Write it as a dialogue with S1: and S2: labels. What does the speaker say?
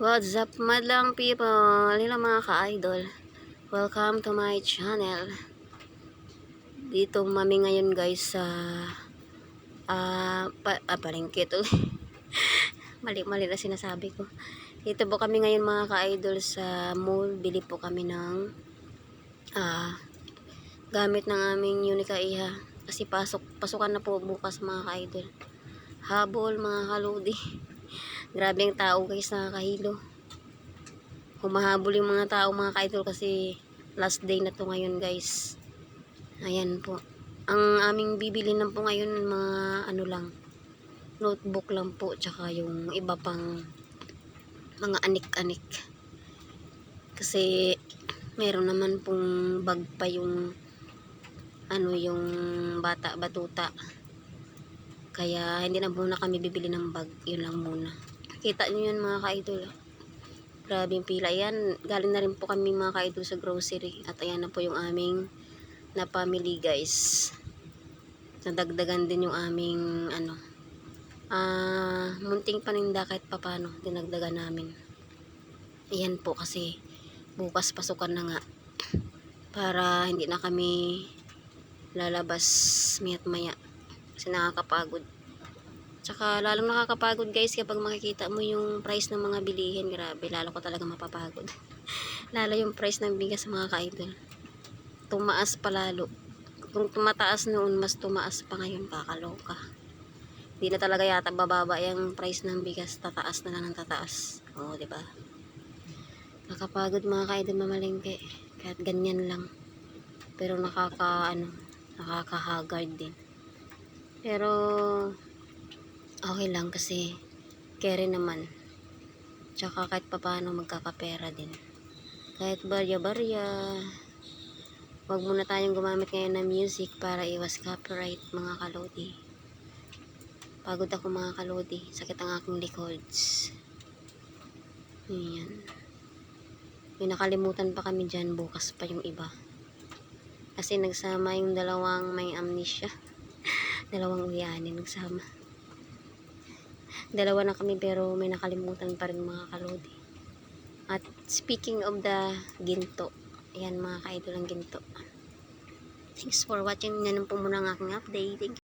S1: What's up, madlang people? Hello mga ka-idol. Welcome to my channel. Dito mami ngayon guys sa ah pa, ah, palengke to. Mali-mali na sinasabi ko. Dito po kami ngayon mga ka-idol sa mall. Bili po kami ng ah gamit ng aming Unica Iha. Kasi pasok, pasukan na po bukas mga ka-idol. Habol mga kaludi. Grabe ang tao guys, nakakahilo. Humahabol yung mga tao mga ka-idol kasi last day na to ngayon guys. Ayan po. Ang aming bibili lang po ngayon mga ano lang, notebook lang po tsaka yung iba pang mga anik-anik. Kasi meron naman pong bag pa yung ano yung bata batuta. Kaya hindi na muna kami bibili ng bag. Yun lang muna. Kita nyo yan mga ka-idol. Grabe yung pila. Yan, galing na rin po kami mga ka-idol sa grocery. At ayan na po yung aming na family guys. Nadagdagan din yung aming ano. Ah, munting paninda kahit papano. Dinagdagan namin. Ayan po kasi bukas pasukan na nga. Para hindi na kami lalabas mayat maya. Kasi nakakapagod. Tsaka lalong nakakapagod guys kapag makikita mo yung price ng mga bilihin. Grabe, lalo ko talaga mapapagod. lalo yung price ng bigas mga ka-idol. Tumaas pa lalo. Kung tumataas noon, mas tumaas pa ngayon. Kakaloka. Hindi na talaga yata bababa yung price ng bigas. Tataas na lang ng tataas. Oo, di ba? Nakapagod mga ka-idol mamalengke. Kahit ganyan lang. Pero nakaka, ano, nakakahagard din. Pero, okay lang kasi carry naman. Tsaka kahit papano magkakapera din. Kahit barya-barya. Huwag muna tayong gumamit ngayon ng music para iwas copyright mga kalodi. Pagod ako mga kalodi. Sakit ang aking licods. Ayan. May nakalimutan pa kami dyan. Bukas pa yung iba. Kasi nagsama yung dalawang may amnesia. dalawang uyanin nagsama. Dalawa na kami pero may nakalimutan pa rin mga kalodi. At speaking of the ginto, ayan mga ka-idol ang ginto. Thanks for watching. Yan po muna ang aking update.